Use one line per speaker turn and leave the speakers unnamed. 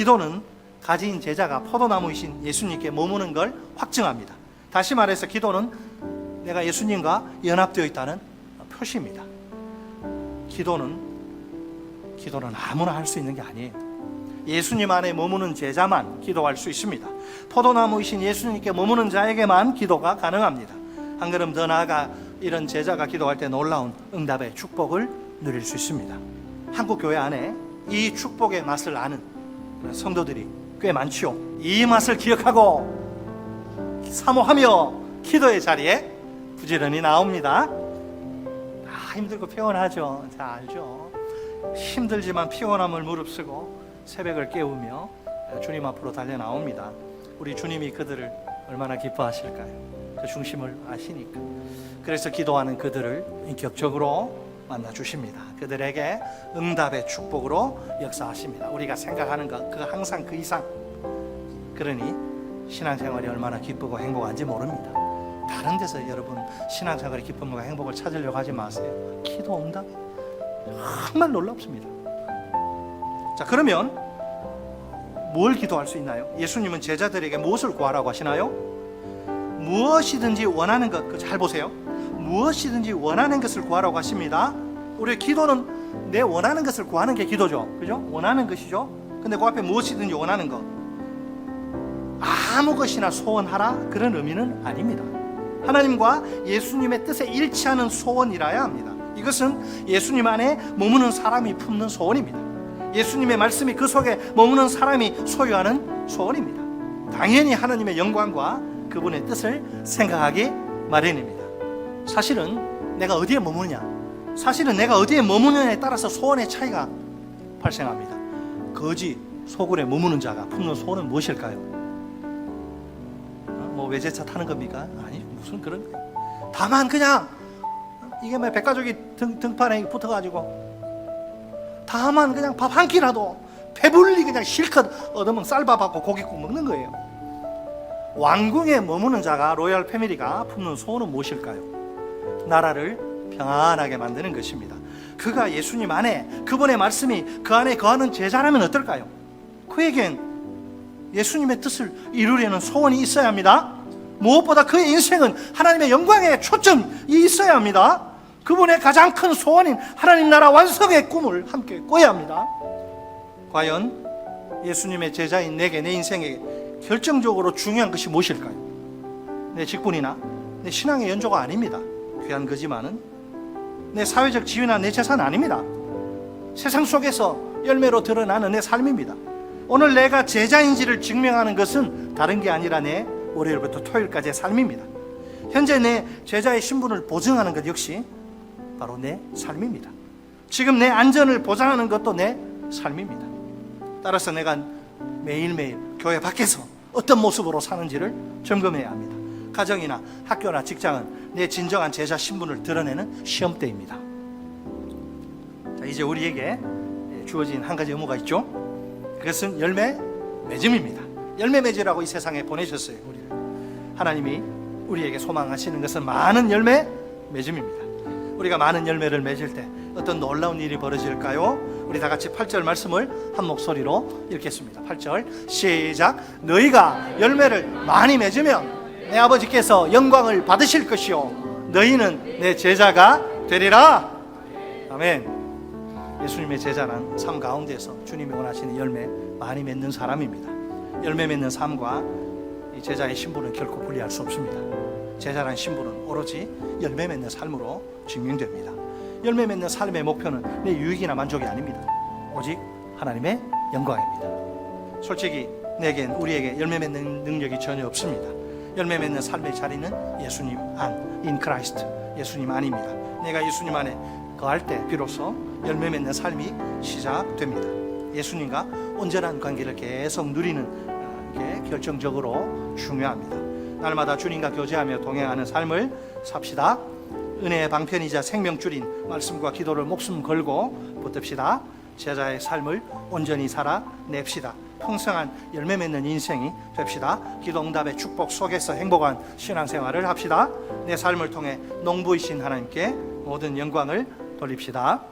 기도는 가진 제자가 포도나무이신 예수님께 머무는 걸 확증합니다. 다시 말해서 기도는 내가 예수님과 연합되어 있다는 표시입니다. 기도는 기도는 아무나 할 수 있는 게 아니에요. 예수님 안에 머무는 제자만 기도할 수 있습니다. 포도나무이신 예수님께 머무는 자에게만 기도가 가능합니다. 한 걸음 더 나아가 이런 제자가 기도할 때 놀라운 응답의 축복을 누릴 수 있습니다. 한국 교회 안에 이 축복의 맛을 아는 성도들이 꽤 많지요. 이 맛을 기억하고 사모하며 기도의 자리에 부지런히 나옵니다. 아, 힘들고 피곤하죠. 다 알죠. 힘들지만 피곤함을 무릅쓰고 새벽을 깨우며 주님 앞으로 달려 나옵니다. 우리 주님이 그들을 얼마나 기뻐하실까요? 그 중심을 아시니까. 그래서 기도하는 그들을 인격적으로 만나 주십니다. 그들에게 응답의 축복으로 역사하십니다. 우리가 생각하는 것, 그 항상 그 이상. 그러니 신앙생활이 얼마나 기쁘고 행복한지 모릅니다. 다른 데서 여러분 신앙생활의 기쁨과 행복을 찾으려고 하지 마세요. 기도 응답 정말 놀랍습니다. 자 그러면 뭘 기도할 수 있나요? 예수님은 제자들에게 무엇을 구하라고 하시나요? 무엇이든지 원하는 것, 그 잘 보세요. 무엇이든지 원하는 것을 구하라고 하십니다. 우리 기도는 내 원하는 것을 구하는 게 기도죠. 그죠? 원하는 것이죠. 근데 그 앞에 무엇이든지 원하는 것. 아무 것이나 소원하라 그런 의미는 아닙니다. 하나님과 예수님의 뜻에 일치하는 소원이라야 합니다. 이것은 예수님 안에 머무는 사람이 품는 소원입니다. 예수님의 말씀이 그 속에 머무는 사람이 소유하는 소원입니다. 당연히 하나님의 영광과 그분의 뜻을 생각하기 마련입니다. 사실은 내가 어디에 머무느냐, 사실은 내가 어디에 머무느냐에 따라서 소원의 차이가 발생합니다. 거지 소굴에 머무는 자가 품는 소원은 무엇일까요? 어, 뭐 외제차 타는 겁니까? 아니 무슨 그런. 다만 그냥 이게 뭐 백가족이 등, 등판에 붙어가지고 다만 그냥 밥 한 끼라도 배불리 그냥 실컷 얻으면 쌀밥하고 고깃국 먹는 거예요. 왕궁에 머무는 자가 로얄 패밀리가 품는 소원은 무엇일까요? 나라를 평안하게 만드는 것입니다. 그가 예수님 안에 그분의 말씀이 그 안에 거하는 제자라면 어떨까요? 그에겐 예수님의 뜻을 이루려는 소원이 있어야 합니다. 무엇보다 그의 인생은 하나님의 영광에 초점이 있어야 합니다. 그분의 가장 큰 소원인 하나님 나라 완성의 꿈을 함께 꿔야 합니다. 과연 예수님의 제자인 내게 내 인생에 결정적으로 중요한 것이 무엇일까요? 내 직분이나 내 신앙의 연조가 아닙니다. 귀한 거지만은 내 사회적 지위나 내 재산 아닙니다. 세상 속에서 열매로 드러나는 내 삶입니다. 오늘 내가 제자인지를 증명하는 것은 다른 게 아니라 내 월요일부터 토요일까지의 삶입니다. 현재 내 제자의 신분을 보증하는 것 역시 바로 내 삶입니다. 지금 내 안전을 보장하는 것도 내 삶입니다. 따라서 내가 매일매일 교회 밖에서 어떤 모습으로 사는지를 점검해야 합니다. 가정이나 학교나 직장은 내 진정한 제자 신분을 드러내는 시험대입니다. 자, 이제 우리에게 주어진 한 가지 의무가 있죠. 그것은 열매 맺음입니다. 열매 맺으라고 이 세상에 보내셨어요. 우리를. 하나님이 우리에게 소망하시는 것은 많은 열매 맺음입니다. 우리가 많은 열매를 맺을 때 어떤 놀라운 일이 벌어질까요? 우리 다 같이 8절 말씀을 한 목소리로 읽겠습니다. 8절 시작 너희가 열매를 많이 맺으면 내 아버지께서 영광을 받으실 것이요 너희는 내 제자가 되리라 아멘 예수님의 제자는 삶 가운데서 주님이 원하시는 열매 많이 맺는 사람입니다 열매 맺는 삶과 이 제자의 신분은 결코 분리할 수 없습니다 제자란 신분은 오로지 열매 맺는 삶으로 증명됩니다. 열매 맺는 삶의 목표는 내 유익이나 만족이 아닙니다. 오직 하나님의 영광입니다. 솔직히 내겐 우리에게 열매 맺는 능력이 전혀 없습니다. 열매 맺는 삶의 자리는 예수님 안, 인 크라이스트, 예수님 안입니다. 내가 예수님 안에 거할 때 비로소 열매 맺는 삶이 시작됩니다. 예수님과 온전한 관계를 계속 누리는 게 결정적으로 중요합니다. 날마다 주님과 교제하며 동행하는 삶을 삽시다. 은혜의 방편이자 생명줄인 말씀과 기도를 목숨 걸고 붙듭시다. 제자의 삶을 온전히 살아냅시다. 풍성한 열매 맺는 인생이 됩시다. 기도 응답의 축복 속에서 행복한 신앙생활을 합시다. 내 삶을 통해 농부이신 하나님께 모든 영광을 돌립시다.